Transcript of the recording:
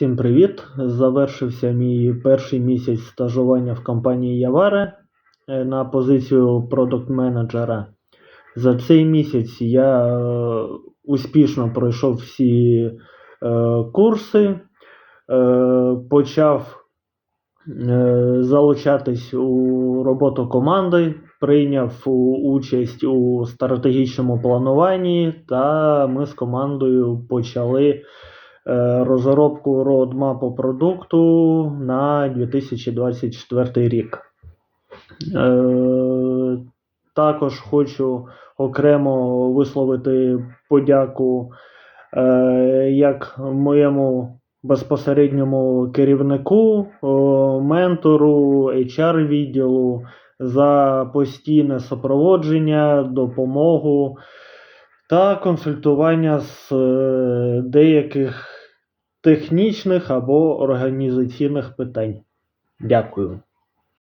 Всім привіт! Завершився мій перший місяць стажування в компанії Яваре е, на позицію продакт-менеджера. За цей місяць я е, успішно пройшов всі е, курси, почав залучатись у роботу команди, прийняв участь у стратегічному плануванні, та ми з командою почали розробку роадмапу продукту на 2024 рік. Е, Також хочу окремо висловити подяку е, як моєму безпосередньому керівнику, ментору, HR відділу за постійне супроводження, допомогу та консультування з е, деяких технічних або організаційних питань. Дякую.